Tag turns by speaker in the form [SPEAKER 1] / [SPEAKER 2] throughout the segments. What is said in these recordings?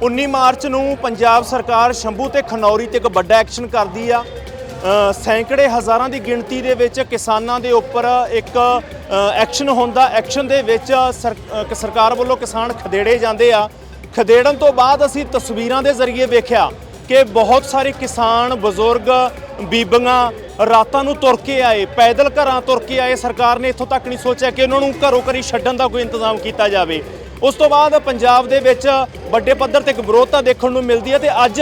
[SPEAKER 1] 19 March ਨੂੰ ਪੰਜਾਬ ਸਰਕਾਰ ਸ਼ੰਭੂ ਤੇ ਖਨੌਰੀ ਤੇ ਇੱਕ ਵੱਡਾ ਐਕਸ਼ਨ ਕਰਦੀ ਆ। ਸੈਂਕੜੇ ਹਜ਼ਾਰਾਂ ਦੀ ਗਿਣਤੀ ਦੇ ਵਿੱਚ ਕਿਸਾਨਾਂ ਦੇ ਉੱਪਰ ਇੱਕ ਐਕਸ਼ਨ ਹੁੰਦਾ। ਐਕਸ਼ਨ ਦੇ ਵਿੱਚ ਸਰਕਾਰ ਵੱਲੋਂ ਕਿਸਾਨ ਖਦੇੜੇ ਜਾਂਦੇ ਆ। ਖਦੇੜਨ ਤੋਂ ਬਾਅਦ ਅਸੀਂ ਤਸਵੀਰਾਂ ਦੇ ਜ਼ਰੀਏ ਵੇਖਿਆ ਕਿ ਬਹੁਤ ਸਾਰੇ ਕਿਸਾਨ, ਬਜ਼ੁਰਗ, ਬੀਬੀਆਂ ਰਾਤਾਂ ਨੂੰ ਤੁਰ ਕੇ ਆਏ, ਪੈਦਲ ਘਰਾਂ ਤੁਰ ਕੇ ਆਏ। ਸਰਕਾਰ ਨੇ ਇੱਥੋਂ ਤੱਕ ਨਹੀਂ ਸੋਚਿਆ ਕਿ ਉਹਨਾਂ ਨੂੰ ਘਰੋਂ ਘਰੀ ਛੱਡਣ ਦਾ ਕੋਈ ਇੰਤਜ਼ਾਮ ਕੀਤਾ ਜਾਵੇ। ਉਸ ਤੋਂ ਬਾਅਦ ਪੰਜਾਬ ਦੇ ਵਿੱਚ ਵੱਡੇ ਪੱਧਰ ਤੇ ਇੱਕ ਵਿਰੋਧਤਾ ਦੇਖਣ ਨੂੰ ਮਿਲਦੀ ਹੈ ਤੇ ਅੱਜ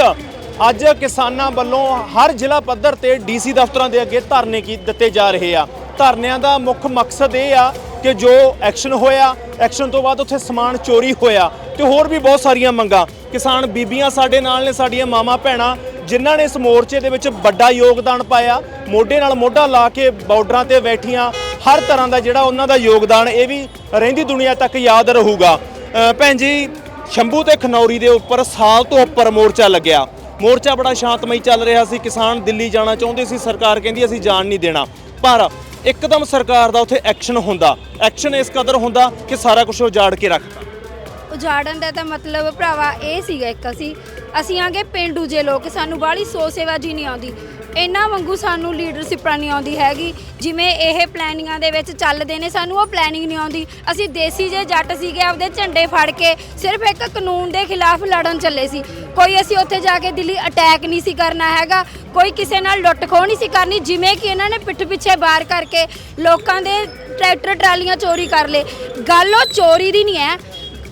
[SPEAKER 1] ਅੱਜ ਕਿਸਾਨਾਂ ਵੱਲੋਂ ਹਰ ਜ਼ਿਲ੍ਹਾ ਪੱਧਰ ਤੇ ਡੀਸੀ ਦਫ਼ਤਰਾਂ ਦੇ ਅੱਗੇ ਧਰਨੇ ਕੀ ਦਿੱਤੇ ਜਾ ਰਹੇ ਆ। ਧਰਨਿਆਂ ਦਾ ਮੁੱਖ ਮਕਸਦ ਇਹ ਆ ਕਿ ਜੋ ਐਕਸ਼ਨ ਹੋਇਆ, ਐਕਸ਼ਨ ਤੋਂ ਬਾਅਦ ਉੱਥੇ ਸਮਾਨ ਚੋਰੀ ਹੋਇਆ ਤੇ ਹੋਰ ਵੀ ਬਹੁਤ ਸਾਰੀਆਂ ਮੰਗਾਂ। ਕਿਸਾਨ ਬੀਬੀਆਂ ਸਾਡੇ ਨਾਲ ਨੇ, ਸਾਡੀਆਂ ਮਾਵਾਂ ਭੈਣਾਂ, ਜਿਨ੍ਹਾਂ ਨੇ ਇਸ ਮੋਰਚੇ ਦੇ ਵਿੱਚ ਵੱਡਾ ਯੋਗਦਾਨ ਪਾਇਆ। ਮੋਢੇ ਨਾਲ ਮੋਢਾ ਲਾ ਕੇ ਬਾਰਡਰਾਂ ਤੇ ਬੈਠੀਆਂ ਹਰ ਤਰ੍ਹਾਂ ਦਾ ਜਿਹੜਾ ਉਹਨਾਂ ਦਾ ਯੋਗਦਾਨ ਇਹ ਵੀ ਰਹਿੰਦੀ ਦੁਨੀਆ ਤੱਕ ਯਾਦ ਰਹੂਗਾ। ਭੈਣ ਜੀ, ਸ਼ੰਭੂ ਤੇ ਖਨੌਰੀ ਦੇ ਉੱਪਰ ਸਾਲ ਤੋਂ ਉੱਪਰ ਮੋਰਚਾ ਲੱਗਿਆ। ਮੋਰਚਾ ਬੜਾ ਸ਼ਾਂਤਮਈ ਚੱਲ ਰਿਹਾ ਸੀ। ਕਿਸਾਨ ਦਿੱਲੀ ਜਾਣਾ ਚਾਹੁੰਦੇ ਸੀ। ਸਰਕਾਰ ਕਹਿੰਦੀ ਅਸੀਂ ਜਾਣ ਨਹੀਂ ਦੇਣਾ। ਪਰ ਇੱਕਦਮ ਸਰਕਾਰ ਦਾ ਉੱਥੇ ਐਕਸ਼ਨ ਹੁੰਦਾ। ਐਕਸ਼ਨ ਇਸ ਕਦਰ ਹੁੰਦਾ ਕਿ ਸਾਰਾ ਕੁਝ ਉਜਾੜ ਕੇ ਰੱਖਤਾ।
[SPEAKER 2] ਉਜਾੜਨ ਦਾ ਤਾਂ ਮਤਲਬ ਭਰਾਵਾ ਇਹ ਸੀਗਾ ਇੱਕ ਅਸੀਂ। ਅਸੀਂ ਆਂਗੇ ਪਿੰਡੂ ਜੇ ਲੋਕ। ਸਾਨੂੰ ਬਾਹਲੀ ਸੋਚ ਸੇਵਾ ਜੀ ਨਹੀਂ ਆਉਂਦੀ। ਇਹਨਾਂ ਵਾਂਗੂ ਸਾਨੂੰ ਲੀਡਰਸ਼ਿਪ ਨਹੀਂ ਆਉਂਦੀ ਹੈਗੀ। ਜਿਵੇਂ ਇਹ ਪਲੈਨਿੰਗਾਂ ਦੇ ਵਿੱਚ ਚੱਲਦੇ ਨੇ, ਸਾਨੂੰ ਉਹ ਪਲੈਨਿੰਗ ਨਹੀਂ ਆਉਂਦੀ। ਅਸੀਂ ਦੇਸੀ ਜੇ ਜੱਟ ਸੀਗੇ, ਆਪਦੇ ਝੰਡੇ ਫੜ ਕੇ ਸਿਰਫ ਇੱਕ ਕਾਨੂੰਨ ਦੇ ਖਿਲਾਫ ਲੜਨ ਚੱਲੇ ਸੀ। ਕੋਈ ਅਸੀਂ ਉੱਥੇ ਜਾ ਕੇ ਦਿੱਲੀ ਅਟੈਕ ਨਹੀਂ ਸੀ ਕਰਨਾ ਹੈਗਾ। ਕੋਈ ਕਿਸੇ ਨਾਲ ਲੁੱਟ ਖੋਹ ਨਹੀਂ ਸੀ ਕਰਨੀ, ਜਿਵੇਂ ਕਿ ਇਹਨਾਂ ਨੇ ਪਿੱਠ ਪਿੱਛੇ ਬਾਹਰ ਕਰਕੇ ਲੋਕਾਂ ਦੇ ਟਰੈਕਟਰ ਟਰਾਲੀਆਂ ਚੋਰੀ ਕਰ ਲਏ। ਗੱਲ ਉਹ ਚੋਰੀ ਦੀ ਨਹੀਂ ਹੈ।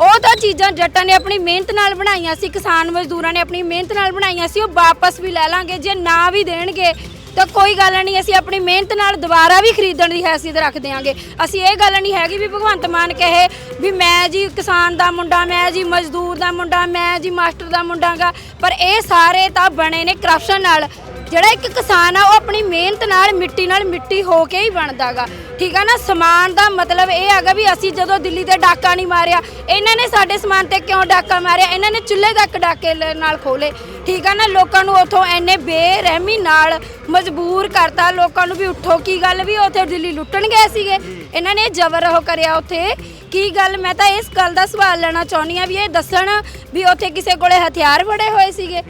[SPEAKER 2] ਉਹ ਤਾਂ ਚੀਜ਼ਾਂ ਜੱਟਾਂ ਨੇ ਆਪਣੀ ਮਿਹਨਤ ਨਾਲ ਬਣਾਈਆਂ ਸੀ, ਕਿਸਾਨ ਮਜ਼ਦੂਰਾਂ ਨੇ ਆਪਣੀ ਮਿਹਨਤ ਨਾਲ ਬਣਾਈਆਂ ਸੀ, ਉਹ ਵਾਪਸ ਵੀ ਲੈ ਲਾਂਗੇ, ਜੇ ਨਾ ਵੀ ਦੇਣਗੇ, ਤਾਂ ਕੋਈ ਗੱਲ ਨਹੀਂ, ਅਸੀਂ ਆਪਣੀ ਮਿਹਨਤ ਨਾਲ ਦੁਬਾਰਾ ਵੀ ਖਰੀਦਣ ਦੀ ਹੈਸੀਅਤ ਰੱਖ ਦਿਆਂਗੇ। ਅਸੀਂ ਇਹ ਗੱਲ ਨਹੀਂ ਹੈਗੀ ਵੀ ਭਗਵੰਤ ਮਾਨ ਕਹੇ ਵੀ ਮੈਂ ਜੀ ਕਿਸਾਨ ਦਾ ਮੁੰਡਾ, ਮੈਂ ਜੀ ਮਜ਼ਦੂਰ ਦਾ ਮੁੰਡਾ, ਮੈਂ ਜੀ ਮਾਸਟਰ ਦਾ ਮੁੰਡਾਗਾ ਪਰ ਇਹ ਸਾਰੇ ਤਾਂ ਬਣੇ ਨੇ ਕਰਪਸ਼ਨ ਨਾਲ। ਜਿਹੜਾ ਇੱਕ ਕਿਸਾਨ ਆ, ਉਹ ਆਪਣੀ ਮਿਹਨਤ ਨਾਲ, ਮਿੱਟੀ ਨਾਲ ਮਿੱਟੀ ਹੋ ਕੇ ਹੀ ਬਣਦਾਗਾ। ਠੀਕ ਆ ਨਾ? ਸਮਾਨ ਦਾ ਮਤਲਬ ਇਹ ਹੈਗਾ ਵੀ ਅਸੀਂ ਜਦੋਂ ਦਿੱਲੀ ਤੇ ਡਾਕਾ ਨਹੀਂ ਮਾਰਿਆ, ਇਹਨਾਂ ਨੇ ਸਾਡੇ ਸਮਾਨ ਤੇ ਕਿਉਂ ਡਾਕਾ ਮਾਰਿਆ? ਇਹਨਾਂ ਨੇ ਚੁੱਲ੍ਹੇ ਤੱਕ ਡਾਕੇ ਨਾਲ ਖੋਲੇ। ਠੀਕ ਆ ਨਾ? ਲੋਕਾਂ ਨੂੰ ਉਥੋਂ ਐਨੇ ਬੇਰਹਿਮੀ ਨਾਲ ਮਜਬੂਰ ਕਰਤਾ। ਲੋਕਾਂ ਨੂੰ ਵੀ ਉੱਠੋ, ਕੀ ਗੱਲ ਵੀ ਉੱਥੇ ਦਿੱਲੀ ਲੁੱਟਣ ਗਏ ਸੀਗੇ? ਇਹਨਾਂ ਨੇ ਜ਼ਬਰ ਉਹ ਕਰਿਆ ਉੱਥੇ। ਕੀ ਗੱਲ? ਮੈਂ ਤਾਂ ਇਸ ਗੱਲ ਦਾ ਸਵਾਲ ਲੈਣਾ ਚਾਹੁੰਦੀ ਆ ਵੀ ਇਹ ਦੱਸਣ ਵੀ ਉੱਥੇ ਕਿਸੇ ਕੋਲੇ ਹਥਿਆਰ ਫੜੇ ਹੋਏ ਸੀਗੇ।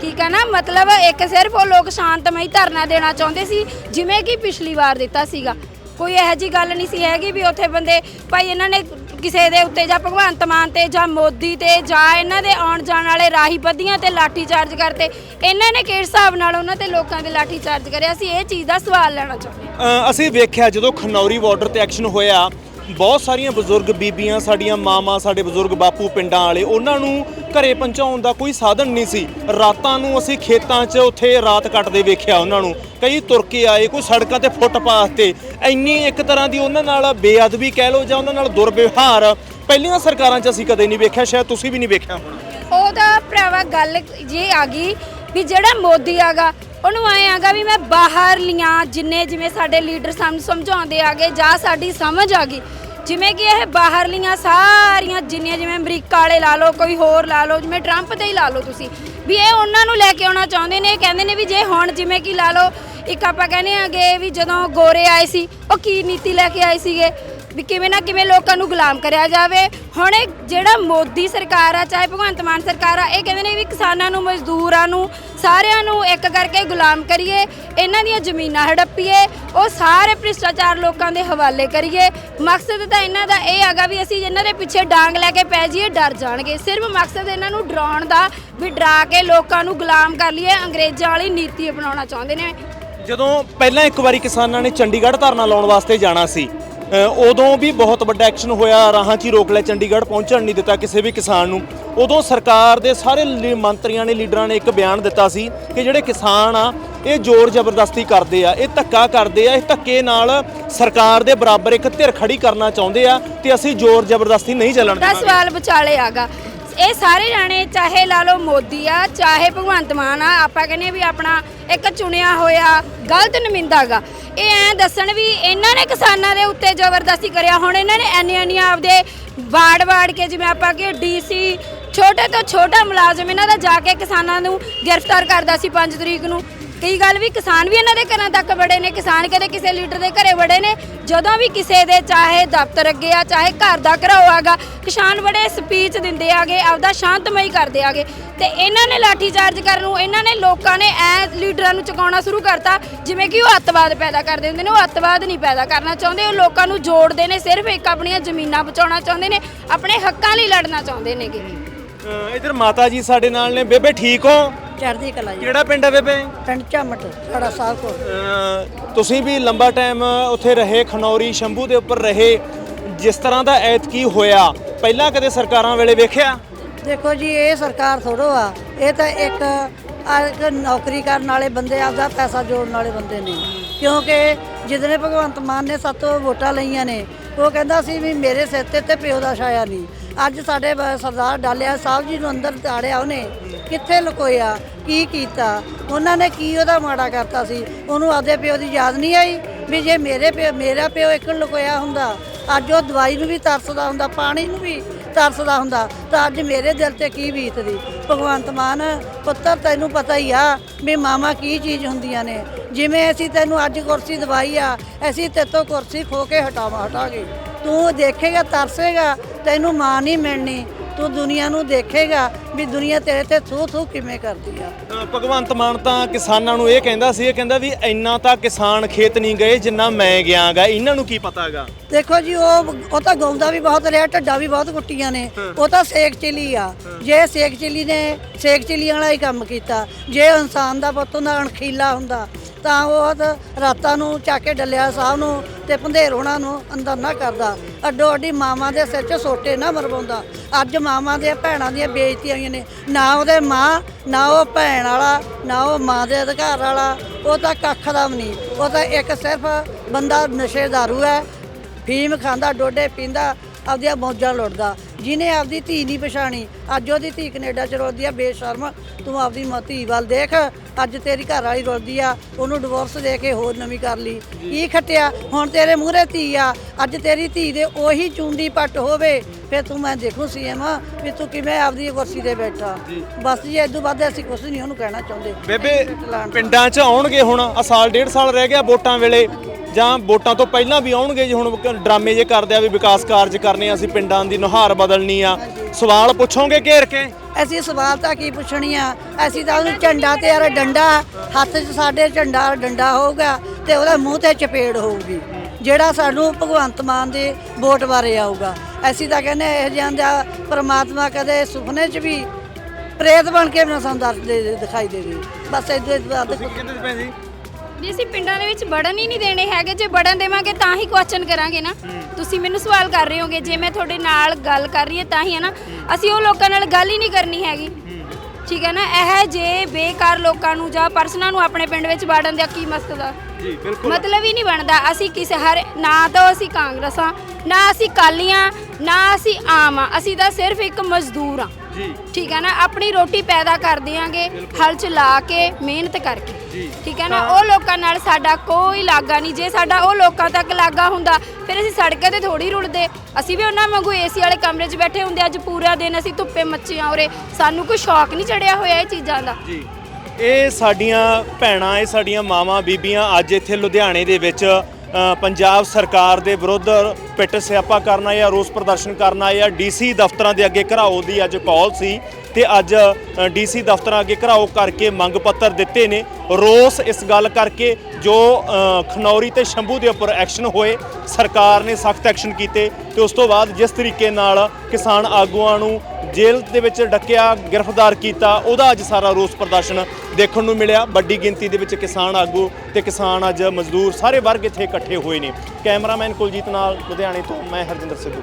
[SPEAKER 2] ਠੀਕ ਹੈ ਨਾ ਮਤਲਬ ਇੱਕ ਸਿਰਫ ਉਹ ਲੋਕ ਸ਼ਾਂਤਮਈ ਧਰਨਾ ਦੇਣਾ ਚਾਹੁੰਦੇ ਸੀ, ਜਿਵੇਂ ਕਿ ਪਿਛਲੀ ਵਾਰ ਦਿੱਤਾ ਸੀਗਾ। ਕੋਈ ਇਹੋ ਜੀ ਗੱਲ ਨਹੀਂ ਸੀ ਹੈਗੀ ਵੀ ਉੱਥੇ ਬੰਦੇ, ਭਾਈ ਇਹਨਾਂ ਨੇ ਕਿਸੇ ਦੇ ਉੱਤੇ ਜਾਂ ਭਗਵੰਤ ਮਾਨ ਤੇ ਜਾਂ ਮੋਦੀ ਤੇ ਜਾਂ ਇਹਨਾਂ ਦੇ ਆਉਣ ਜਾਣ ਵਾਲੇ ਰਾਹੀ ਬੱਦੀਆਂ ਤੇ ਲਾਠੀ ਚਾਰਜ ਕਰਤੇ। ਇਹਨਾਂ ਨੇ ਕਿਸ ਹਿਸਾਬ ਨਾਲ ਉਹਨਾਂ ਤੇ ਲੋਕਾਂ ਦੇ ਲਾਠੀ ਚਾਰਜ ਕਰਿਆ? ਸੀ ਇਹ ਚੀਜ਼ ਦਾ ਸਵਾਲ ਲੈਣਾ ਚਾਹੁੰਦੇ ਹਾਂ।
[SPEAKER 1] ਅਸੀਂ ਵੇਖਿਆ ਜਦੋਂ ਖਨੌਰੀ ਬਾਰਡਰ ਤੇ ਐਕਸ਼ਨ ਹੋਇਆ ਬਹੁਤ ਸਾਰੀਆਂ ਬਜ਼ੁਰਗ ਬੀਬੀਆਂ, ਸਾਡੀਆਂ ਮਾਵਾਂ, ਸਾਡੇ ਬਜ਼ੁਰਗ ਬਾਪੂ ਪਿੰਡਾਂ ਵਾਲੇ, ਉਹਨਾਂ ਨੂੰ ਘਰੇ ਪਹੁੰਚਾਉਣ ਦਾ ਕੋਈ ਸਾਧਨ ਨਹੀਂ ਸੀ। ਰਾਤਾਂ ਨੂੰ ਅਸੀਂ ਖੇਤਾਂ 'ਚ ਉੱਥੇ ਰਾਤ ਕੱਟਦੇ ਵੇਖਿਆ ਉਹਨਾਂ ਨੂੰ। ਕਈ ਤੁਰ ਕੇ ਆਏ, ਕੋਈ ਸੜਕਾਂ ਤੇ ਫੁੱਟਪਾਥ ਤੇ। ਇੰਨੀ ਇੱਕ ਤਰ੍ਹਾਂ ਦੀ ਉਹਨਾਂ ਨਾਲ ਬੇਅਦਬੀ ਕਹਿ ਲਓ ਜਾਂ ਉਹਨਾਂ ਨਾਲ ਦੁਰਵਿਵਹਾਰ, ਪਹਿਲੀਆਂ ਸਰਕਾਰਾਂ 'ਚ ਅਸੀਂ ਕਦੇ ਨਹੀਂ ਵੇਖਿਆ, ਸ਼ਾਇਦ ਤੁਸੀਂ ਵੀ ਨਹੀਂ ਵੇਖਿਆ ਹੋਣਾ।
[SPEAKER 2] ਉਹਦਾ ਭਰਾਵਾ ਗੱਲ ਇਹ ਆ ਗਈ ਵੀ ਜਿਹੜਾ ਮੋਦੀ ਆਗਾ ਉਹਨੂੰ ਆਏ ਆਗਾ ਵੀ ਮੈਂ ਬਾਹਰ ਲੀਆਂ, ਜਿੰਨੇ ਜਿਵੇਂ ਸਾਡੇ ਲੀਡਰ ਸਾਨੂੰ ਸਮਝਾਉਂਦੇ ਆਗੇ, ਜਾਂ ਸਾਡੀ ਸਮਝ ਆ ਗਈ। ਜਿਵੇਂ ਕਿ ਇਹ ਬਾਹਰਲੀਆਂ ਸਾਰੀਆਂ, ਜਿੰਨੀਆਂ ਜਿਵੇਂ ਅਮਰੀਕਾ ਵਾਲੇ ਲਾ ਲਓ, ਕੋਈ ਹੋਰ ਲਾ ਲਓ, ਜਿਵੇਂ ਟਰੰਪ ਤੇ ਹੀ ਲਾ ਲਓ ਤੁਸੀਂ। ਵੀ ਇਹ ਉਹਨਾਂ ਨੂੰ ਲੈ ਕੇ ਆਉਣਾ ਚਾਹੁੰਦੇ ਨੇ, ਇਹ ਕਹਿੰਦੇ ਨੇ ਵੀ ਜੇ ਹੁਣ ਜਿਵੇਂ ਕਿ ਲਾ ਲਓ, ਇੱਕ ਆਪਾਂ ਕਹਿੰਦੇ ਆਗੇ ਵੀ ਜਦੋਂ ਗੋਰੇ ਆਏ ਸੀ, ਉਹ ਕੀ ਨੀਤੀ ਲੈ ਕੇ ਆਏ ਸੀਗੇ? ਵੀ ਕਿਵੇਂ ਨਾ ਕਿਵੇਂ ਲੋਕਾਂ ਨੂੰ ਗੁਲਾਮ ਕਰਿਆ ਜਾਵੇ। ਹੁਣ ਇਹ ਜਿਹੜਾ ਮੋਦੀ ਸਰਕਾਰ ਆ, ਚਾਹੇ ਭਗਵੰਤ ਮਾਨ ਸਰਕਾਰ ਆ, ਇਹ ਕਹਿੰਦੇ ਨੇ ਵੀ ਕਿਸਾਨਾਂ ਨੂੰ, ਮਜ਼ਦੂਰਾਂ ਨੂੰ, ਸਾਰਿਆਂ ਨੂੰ ਇੱਕ ਕਰਕੇ ਗੁਲਾਮ ਕਰੀਏ। ਇਹਨਾਂ ਦੀਆਂ ਜ਼ਮੀਨਾਂ ਹੜੱਪੀਏ, ਉਹ ਸਾਰੇ ਭ੍ਰਿਸ਼ਟਾਚਾਰ ਲੋਕਾਂ ਦੇ ਹਵਾਲੇ ਕਰੀਏ। ਮਕਸਦ ਤਾਂ ਇਹਨਾਂ ਦਾ ਇਹ ਹੈਗਾ ਵੀ ਅਸੀਂ ਇਹਨਾਂ ਦੇ ਪਿੱਛੇ ਡਾਂਗ ਲੈ ਕੇ ਪੈ ਜਾਈਏ, ਡਰ ਜਾਣਗੇ। ਸਿਰਫ ਮਕਸਦ ਇਹਨਾਂ ਨੂੰ ਡਰਾਉਣ ਦਾ, ਵੀ ਡਰਾ ਕੇ ਲੋਕਾਂ ਨੂੰ ਗੁਲਾਮ ਕਰ ਲਈਏ। ਅੰਗਰੇਜ਼ਾਂ ਵਾਲੀ ਨੀਤੀ ਅਪਣਾਉਣਾ ਚਾਹੁੰਦੇ ਨੇ।
[SPEAKER 1] ਜਦੋਂ ਪਹਿਲਾਂ ਇੱਕ ਵਾਰੀ ਕਿਸਾਨਾਂ ਨੇ ਚੰਡੀਗੜ੍ਹ ਧਰਨਾ ਲਾਉਣ ਵਾਸਤੇ ਜਾਣਾ ਸੀ ਉਦੋਂ ਵੀ ਬਹੁਤ ਵੱਡਾ ਐਕਸ਼ਨ ਹੋਇਆ ਰਾਹਾਂ 'ਚ ਹੀ ਰੋਕ ਲਿਆ ਚੰਡੀਗੜ੍ਹ ਪਹੁੰਚਣ ਨਹੀਂ ਦਿੱਤਾ ਕਿਸੇ ਵੀ ਕਿਸਾਨ ਨੂੰ। ਉਦੋਂ ਸਰਕਾਰ ਦੇ ਸਾਰੇ ਮੰਤਰੀਆਂ ਨੇ ਲੀਡਰਾਂ ਨੇ ਇੱਕ ਬਿਆਨ ਦਿੱਤਾ ਸੀ ਕਿ ਜਿਹੜੇ ਕਿਸਾਨ ਆ ਇਹ ਜ਼ੋਰ ਜ਼ਬਰਦਸਤੀ ਕਰਦੇ ਆ ਇਹ ਧੱਕਾ ਕਰਦੇ ਆ ਇਹ ਧੱਕੇ ਨਾਲ ਸਰਕਾਰ ਦੇ ਬਰਾਬਰ ਇੱਕ ਧਿਰ ਖੜੀ ਕਰਨਾ ਚਾਹੁੰਦੇ ਆ ਤੇ ਅਸੀਂ ਜ਼ੋਰ ਜ਼ਬਰਦਸਤੀ ਨਹੀਂ ਚੱਲਣ
[SPEAKER 2] ਦਾ
[SPEAKER 1] ਦੇਵਾਂਗੇ।
[SPEAKER 2] ਸਵਾਲ ਵਿਚਾਲੇ ਆਗਾ। ਇਹ ਸਾਰੇ ਜਾਣੇ, ਚਾਹੇ ਲਾ ਲਓ ਮੋਦੀ ਆ, ਚਾਹੇ ਭਗਵੰਤ ਮਾਨ ਆ, ਆਪਾਂ ਕਹਿੰਦੇ ਵੀ ਆਪਣਾ ਇੱਕ ਚੁਣਿਆ ਹੋਇਆ ਗਲਤ ਨੁਮਾਇੰਦਾਗਾ ਇਹ ਐ ਦੱਸਣ ਵੀ ਇਹਨਾਂ ਨੇ ਕਿਸਾਨਾਂ ਦੇ ਉੱਤੇ ਜ਼ਬਰਦਸਤੀ ਕਰਿਆ। ਹੁਣ ਇਹਨਾਂ ਨੇ ਐਨੀ ਐਨੀ ਆਪਦੇ ਵਾੜ ਵਾੜ ਕੇ ਜਿਵੇਂ ਆਪਾਂ ਕਿ ਡੀਸੀ ਛੋਟੇ ਤੋਂ ਛੋਟਾ ਮੁਲਾਜ਼ਮ ਇਹਨਾਂ ਦਾ ਜਾ ਕੇ ਕਿਸਾਨਾਂ ਨੂੰ ਗ੍ਰਿਫਤਾਰ ਕਰਦਾ ਸੀ 5 ਤਰੀਕ ਨੂੰ। ਕਈ ਗੱਲ ਵੀ ਕਿਸਾਨ ਵੀ ਇਹਨਾਂ ਦੇ ਘਰਾਂ ਤੱਕ ਵੜੇ ਨੇ ਕਿਸਾਨ ਕਦੇ ਕਿਸੇ ਲੀਡਰ ਦੇ ਘਰੇ ਵੜੇ ਨੇ ਜਦੋਂ ਵੀ ਕਿਸੇ ਦੇ ਚਾਹੇ ਦਫ਼ਤਰ ਅੱਗੇ ਆ ਚਾਹੇ ਘਰ ਦਾ ਘਰਾਓ ਆਗਾ ਕਿਸਾਨ ਬੜੇ ਸਪੀਚ ਦਿੰਦੇ ਆਗੇ ਆਪਦਾ ਸ਼ਾਂਤਮਈ ਕਰਦੇ ਆਗੇ। ਤੇ ਇਹਨਾਂ ਨੇ ਲਾਠੀ ਚਾਰਜ ਕਰਨ ਨੂੰ ਇਹਨਾਂ ਨੇ ਲੋਕਾਂ ਨੇ ਐ ਲੀਡਰਾਂ ਨੂੰ ਚੁਕਾਉਣਾ ਸ਼ੁਰੂ ਕਰਤਾ ਜਿਵੇਂ ਕਿ ਉਹ ਅੱਤਵਾਦ ਪੈਦਾ ਕਰਦੇ ਹੁੰਦੇ ਨੇ ਉਹ ਅੱਤਵਾਦ ਨਹੀਂ ਪੈਦਾ ਕਰਨਾ ਚਾਹੁੰਦੇ ਉਹ ਲੋਕਾਂ ਨੂੰ ਜੋੜਦੇ ਨੇ ਸਿਰਫ ਇੱਕ ਆਪਣੀਆਂ ਜ਼ਮੀਨਾਂ ਬਚਾਉਣਾ ਚਾਹੁੰਦੇ ਨੇ ਆਪਣੇ ਹੱਕਾਂ ਲਈ ਲੜਨਾ ਚਾਹੁੰਦੇ ਨੇਗੇ।
[SPEAKER 1] ਅ, ਇੱਧਰ ਮਾਤਾ ਜੀ ਸਾਡੇ ਨਾਲ ਨੇ ਬੇਬੇ ਠੀਕ ਹੋ?
[SPEAKER 3] ਚੜ੍ਹਦੀ ਕਲਾ ਜੀ।
[SPEAKER 1] ਕਿਹੜਾ ਪਿੰਡ ਹੈ ਬੇਬੇ?
[SPEAKER 3] ਪਿੰਡ ਝਮਟ ਸਾਡਾ ਸਾਹਿਬ ਕੋਲ।
[SPEAKER 1] ਤੁਸੀਂ ਵੀ ਲੰਬਾ ਟਾਈਮ ਉੱਥੇ ਰਹੇ ਖਨੌਰੀ ਸ਼ੰਭੂ ਦੇ ਉੱਪਰ ਰਹੇ ਜਿਸ ਤਰ੍ਹਾਂ ਦਾ ਐਤਕੀ ਹੋਇਆ ਪਹਿਲਾਂ ਕਦੇ ਸਰਕਾਰਾਂ ਵੇਲੇ ਵੇਖਿਆ?
[SPEAKER 3] ਦੇਖੋ ਜੀ ਇਹ ਸਰਕਾਰ ਥੋੜੋ ਆ। ਇਹ ਤਾਂ ਇੱਕ ਆ ਇੱਕ ਨੌਕਰੀ ਕਰਨ ਵਾਲੇ ਬੰਦੇ ਆਪਦਾ ਪੈਸਾ ਜੋੜਨ ਵਾਲੇ ਬੰਦੇ ਨੇ। ਕਿਉਂਕਿ ਜਿਦਨੇ ਭਗਵੰਤ ਮਾਨ ਨੇ ਸਾਤੋਂ ਵੋਟਾਂ ਲਈਆਂ ਨੇ ਉਹ ਕਹਿੰਦਾ ਸੀ ਵੀ ਮੇਰੇ ਸਿਰ ਤੇ ਤੇ ਪਿਓ ਦਾ ਛਾਇਆ ਨਹੀਂ। ਅੱਜ ਸਾਡੇ ਬ- ਸਰਦਾਰ ਡਾਲਿਆ ਸਾਹਿਬ ਜੀ ਨੂੰ ਅੰਦਰ ਤਾੜਿਆ ਉਹਨੇ। ਕਿੱਥੇ ਲੁਕੋਇਆ? ਕੀ ਕੀਤਾ? ਉਹਨਾਂ ਨੇ ਕੀ ਉਹਦਾ ਮਾੜਾ ਕਰਤਾ ਸੀ? ਉਹਨੂੰ ਆਪਦੇ ਪਿਓ ਦੀ ਯਾਦ ਨਹੀਂ ਆਈ ਵੀ ਜੇ ਮੇਰੇ ਪਿਓ, ਮੇਰਾ ਪਿਓ ਇੱਕ ਲੁਕੋਇਆ ਹੁੰਦਾ, ਅੱਜ ਉਹ ਦਵਾਈ ਨੂੰ ਵੀ ਤਰਸਦਾ ਹੁੰਦਾ, ਪਾਣੀ ਨੂੰ ਵੀ ਤਰਸਦਾ ਹੁੰਦਾ, ਤਾਂ ਅੱਜ ਮੇਰੇ ਦਿਲ ਤੇ ਕੀ ਬੀਤਦੀ? ਭਗਵੰਤ ਮਾਨ, ਪੁੱਤਰ ਤੈਨੂੰ ਪਤਾ ਹੀ ਆ ਵੀ ਮਾਮਾ ਕੀ ਚੀਜ਼ ਹੁੰਦੀਆਂ ਨੇ। ਜਿਵੇਂ ਅਸੀਂ ਤੈਨੂੰ ਅੱਜ ਕੁਰਸੀ ਦਵਾਈ ਆ, ਅਸੀਂ ਤੇਤੋਂ ਕੁਰਸੀ ਖੋ ਕੇ ਹਟਾਵਾ, ਹਟਾਂਗੇ। ਤੂੰ ਦੇਖੇਗਾ, ਤਰਸੇਗਾ ਤੈਨੂੰ ਮਾਂ ਨਹੀਂ ਮਿਲਣੀ। ਤੂੰ ਦੁਨੀਆ ਨੂੰ ਦੇਖੇਗਾ ਵੀ ਦੁਨੀਆ ਤੇਰੇ ਤੇ ਥੂ ਥੂ ਕਿਵੇਂ ਕਰਦੀ ਆ।
[SPEAKER 1] ਭਗਵੰਤ ਮਾਨ ਤਾਂ ਕਿਸਾਨਾਂ ਨੂੰ ਇਹ ਕਹਿੰਦਾ ਸੀ ਇਹ ਕਹਿੰਦਾ ਵੀ ਇੰਨਾ ਤਾਂ ਕਿਸਾਨ ਖੇਤ ਨਹੀਂ ਗਏ ਜਿੰਨਾ ਮੈਂ ਗਿਆਗਾ। ਇਹਨਾਂ ਨੂੰ ਕੀ ਪਤਾਗਾ
[SPEAKER 3] ਦੇਖੋ ਜੀ ਉਹ ਉਹ ਤਾਂ ਗਾਉਂਦਾ ਵੀ ਬਹੁਤ ਰਿਹਾ ਢੱਡਾ ਵੀ ਬਹੁਤ ਕੁੱਟੀਆਂ ਨੇ। ਉਹ ਤਾਂ ਸੇਕ ਚਿਲੀ ਆ। ਜੇ ਸੇਕ ਚਿਲੀ ਨੇ ਸੇਕ ਚਿਲੀ ਵਾਲਾ ਹੀ ਕੰਮ ਕੀਤਾ। ਜੇ ਇਨਸਾਨ ਦਾ ਪੁੱਤ ਹੁੰਦਾ ਅਣਖੀਲਾ ਹੁੰਦਾ ਤਾਂ ਉਹ ਤਾਂ ਰਾਤਾਂ ਨੂੰ ਚੱਕ ਕੇ ਡੱਲਿਆ ਸਾਹਿਬ ਨੂੰ ਤੇ ਭੰਦੇਰ ਉਹਨਾਂ ਨੂੰ ਅੰਦਰ ਨਾ ਕਰਦਾ। ਅੱਡੋ ਅੱਡੀ ਮਾਵਾਂ ਦੇ ਸਿਰ 'ਚ ਸੋਟੇ ਨਾ ਮਰਵਾਉਂਦਾ। ਅੱਜ ਮਾਵਾਂ ਦੇ ਭੈਣਾਂ ਦੀਆਂ ਬੇਇੱਜ਼ਤੀਆਂ ਹੋਈਆਂ ਨੇ। ਨਾ ਉਹਦੇ ਮਾਂ, ਨਾ ਉਹ ਭੈਣ ਵਾਲਾ, ਨਾ ਉਹ ਮਾਂ ਦੇ ਅਧਿਕਾਰ ਵਾਲਾ। ਉਹ ਤਾਂ ਕੱਖ ਦਾ ਵੀ ਨਹੀਂ। ਉਹ ਤਾਂ ਇੱਕ ਸਿਰਫ ਬੰਦਾ ਨਸ਼ੇ ਦਾਰੂ ਹੈ। ਫੀਮ ਖਾਂਦਾ, ਡੋਡੇ ਪੀਂਦਾ, ਆਪਦੀਆਂ ਮੌਜਾਂ ਲੁੱਟਦਾ। ਜਿਹਨੇ ਆਪਦੀ ਧੀ ਨਹੀਂ ਪਛਾਣੀ ਅੱਜ ਉਹਦੀ ਧੀ ਕੈਨੇਡਾ ਚ ਰੋਲਦੀ ਆ ਬੇਸ਼ਰਮ ਤੂੰ ਆਪਦੀ ਮ- ਧੀ ਵੱਲ ਦੇਖ ਅੱਜ ਤੇਰੀ ਘਰ ਵਾਲੀ ਰੋਲਦੀ ਆ ਉਹਨੂੰ ਡਿਵੋਰਸ ਦੇ ਕੇ ਹੋਰ ਨਵੀਂ ਕਰ ਲਈ। ਕੀ ਖੱਟਿਆ? ਹੁਣ ਤੇਰੇ ਮੂਹਰੇ ਧੀ ਆ ਅੱਜ ਤੇਰੀ ਧੀ ਦੇ ਉਹੀ ਚੁੰਡੀ ਪੱਟ ਹੋਵੇ ਫਿਰ ਤੂੰ ਮੈਂ ਦੇਖੂ ਸੀਐਮ ਵੀ ਤੂੰ ਕਿਵੇਂ ਆਪਦੀ ਕੁਰਸੀ ਤੇ ਬੈਠਾ। ਬਸ ਜੀ ਇਦੋਂ ਵੱਧ ਅਸੀਂ ਕੁਝ ਨਹੀਂ ਉਹਨੂੰ ਕਹਿਣਾ ਚਾਹੁੰਦੇ।
[SPEAKER 1] ਬੇਬੇ ਪਿੰਡਾਂ 'ਚ ਆਉਣਗੇ ਹੁਣ ਆ ਸਾਲ ਡੇਢ ਸਾਲ ਰਹਿ ਗਿਆ ਵੋਟਾਂ ਵੇਲੇ। ਜਾਂ ਵੋਟਾਂ ਤੋਂ ਪਹਿਲਾਂ ਵੀ ਆਉਣਗੇ ਜੀ ਹੁਣ ਡਰਾਮੇ ਜੇ ਕਰਦੇ ਆ ਵੀ ਵਿਕਾਸ ਕਾਰਜ ਕਰਨੇ ਆ ਅਸੀਂ ਪਿੰਡਾਂ ਦੀ ਨੁਹਾਰ ਬਦਲਣੀ ਆ। ਸਵਾਲ ਪੁੱਛੋਗੇ ਘੇਰ ਕੇ?
[SPEAKER 3] ਅਸੀਂ ਸਵਾਲ ਤਾਂ ਕੀ ਪੁੱਛਣੀ ਆ? ਅਸੀਂ ਤਾਂ ਉਹਨੂੰ ਝੰਡਾ ਤੇ ਯਾਰ ਡੰਡਾ ਹੱਥ 'ਚ ਸਾਡੇ ਝੰਡਾ ਡੰਡਾ ਹੋਊਗਾ ਤੇ ਉਹਦਾ ਮੂੰਹ ਤੇ ਚਪੇੜ ਹੋਊਗੀ ਜਿਹੜਾ ਸਾਨੂੰ ਭਗਵੰਤ ਮਾਨ ਦੇ ਵੋਟ ਬਾਰੇ ਆਊਗਾ। ਅਸੀਂ ਤਾਂ ਕਹਿੰਦੇ ਇਹ ਜਿਹਾਂ ਦਾ ਪ੍ਰਮਾਤਮਾ ਕਦੇ ਸੁਪਨੇ 'ਚ ਵੀ ਪ੍ਰੇਤ ਬਣ ਕੇ ਨਾ ਸਾਨੂੰ ਦੱਸ ਦੇ ਦਿਖਾਈ ਦੇਵੇ ਬਸ ਇਹਦੇ ਬਾਅਦ
[SPEAKER 1] ਕਹਿੰਦੇ ਪਏ ਜੀ
[SPEAKER 2] ਜੀ ਅਸੀਂ ਪਿੰਡਾਂ ਦੇ ਵਿੱਚ ਵੜਨ ਹੀ ਨਹੀਂ ਦੇਣੇ ਹੈਗੇ ਜੇ ਵੜਨ ਦੇਵਾਂਗੇ ਤਾਂ ਹੀ ਕੁਐਸਚਨ ਕਰਾਂਗੇ ਨਾ। ਤੁਸੀਂ ਮੈਨੂੰ ਸਵਾਲ ਕਰ ਰਹੇ ਹੋਗੇ ਜੇ ਮੈਂ ਤੁਹਾਡੇ ਨਾਲ ਗੱਲ ਕਰ ਰਹੀ ਹਾਂ ਤਾਂ ਹੀ ਹੈ ਨਾ। ਅਸੀਂ ਉਹ ਲੋਕਾਂ ਨਾਲ ਗੱਲ ਹੀ ਨਹੀਂ ਕਰਨੀ ਹੈਗੀ। ਠੀਕ ਹੈ ਨਾ ਇਹ ਜੇ ਬੇਕਾਰ ਲੋਕਾਂ ਨੂੰ ਜਾਂ ਪਰਸਨਾਂ ਨੂੰ ਆਪਣੇ ਪਿੰਡ ਵਿੱਚ ਵੜਨ ਦਾ ਕੀ ਆ
[SPEAKER 1] ਜੀ ਬਿਲਕੁਲ।
[SPEAKER 2] ਮਤਲਬ ਹੀ ਨਹੀਂ ਬਣਦਾ ਅਸੀਂ ਕਿਸੇ ਹਰ ਨਾ ਤਾਂ ਅਸੀਂ ਕਾਂਗਰਸ ਨਾ ਅਸੀਂ ਕਾਲੀਆਂ ਨਾ ਅਸੀਂ ਆਮ ਆ ਅਸੀਂ ਤਾਂ ਸਿਰਫ ਇੱਕ ਮਜ਼ਦੂਰ ਆ
[SPEAKER 1] ਜੀ।
[SPEAKER 2] ਠੀਕ ਹੈ ਨਾ ਆਪਣੀ ਰੋਟੀ ਪੈਦਾ ਕਰ ਦਿਆਂਗੇ ਹਲ ਚਲਾ ਕੇ ਮਿਹਨਤ ਕਰਕੇ।
[SPEAKER 1] ਜੀ।
[SPEAKER 2] ਠੀਕ ਹੈ ਨਾ ਉਹ ਲੋਕਾਂ ਨਾਲ ਸਾਡਾ ਕੋਈ ਲਾਗਾ ਨਹੀਂ। ਜੇ ਸਾਡਾ ਉਹ ਲੋਕਾਂ ਤੱਕ ਲਾਗਾ ਹੁੰਦਾ ਫਿਰ ਅਸੀਂ ਸੜਕਾਂ ਤੇ ਥੋੜੀ ਰੁਲਦੇ। ਅਸੀਂ ਵੀ ਉਹਨਾਂ ਵਾਂਗੂ ਏਸੀ ਵਾਲੇ ਕਮਰੇ 'ਚ ਬੈਠੇ ਹੁੰਦੇ ਅੱਜ ਪੂਰਾ ਦਿਨ ਅਸੀਂ ਧੁੱਪੇ ਮੱਚੀਆਂ ਉਰੇ। ਸਾਨੂੰ ਕੋਈ ਸ਼ੌਕ ਨਹੀਂ ਚੜਿਆ ਹੋਇਆ ਇਹ ਚੀਜ਼ਾਂ ਦਾ।
[SPEAKER 1] ਜੀ। ਇਹ ਸਾਡੀਆਂ ਭੈਣਾਂ ਇਹ ਸਾਡੀਆਂ ਮਾਵਾਂ ਬੀਬੀਆਂ ਅੱਜ ਇੱਥੇ ਲੁਧਿਆਣੇ ਦੇ ਵਿੱਚ ਪੰਜਾਬ ਸਰਕਾਰ ਦੇ ਵਿਰੁੱਧ ਪਿੱਟ ਸਿਆਪਾ ਕਰਨਾ ਜਾਂ ਰੋਸ ਪ੍ਰਦਰਸ਼ਨ ਕਰਨਾ ਜਾਂ ਡੀਸੀ ਦਫ਼ਤਰਾਂ ਦੇ ਅੱਗੇ ਘਰਾਓ ਦੀ ਅੱਜ ਕਾਲ ਸੀ। ਤੇ ਅੱਜ ਡੀਸੀ ਦਫ਼ਤਰਾਂ ਅੱਗੇ ਘਰਾਓ ਕਰਕੇ ਮੰਗ ਪੱਤਰ ਦਿੱਤੇ ਨੇ। ਰੋਸ ਇਸ ਗੱਲ ਕਰਕੇ ਜੋ ਖਨੌਰੀ ਤੇ ਸ਼ੰਭੂ ਦੇ ਉੱਪਰ ਐਕਸ਼ਨ ਹੋਏ, ਸਰਕਾਰ ਨੇ ਸਖਤ ਐਕਸ਼ਨ ਕੀਤੇ ਤੇ ਉਸ ਤੋਂ ਬਾਅਦ ਜਿਸ ਤਰੀਕੇ ਨਾਲ ਕਿਸਾਨ ਆਗੂਆਂ ਨੂੰ ਜੇਲ੍ਹ ਦੇ ਵਿੱਚ ਡੱਕਿਆ, ਗ੍ਰਿਫਤਾਰ ਕੀਤਾ, ਉਹਦਾ ਅੱਜ ਸਾਰਾ ਰੋਸ ਪ੍ਰਦਰਸ਼ਨ ਦੇਖਣ ਨੂੰ ਮਿਲਿਆ। ਵੱਡੀ ਗਿਣਤੀ ਦੇ ਵਿੱਚ ਕਿਸਾਨ ਆਗੂ ਤੇ ਕਿਸਾਨ ਅੱਜ ਮਜ਼ਦੂਰ ਸਾਰੇ ਵਰਗ ਇੱਥੇ ਇਕੱਠੇ ਹੋਏ ਨੇ। ਕੈਮਰਾਮੈਨ ਕੁਲਜੀਤ ਨਾਲ ਲੁਧਿਆਣੇ ਤੋਂ ਮੈਂ ਹਰਜਿੰਦਰ ਸਿੱਧੂ।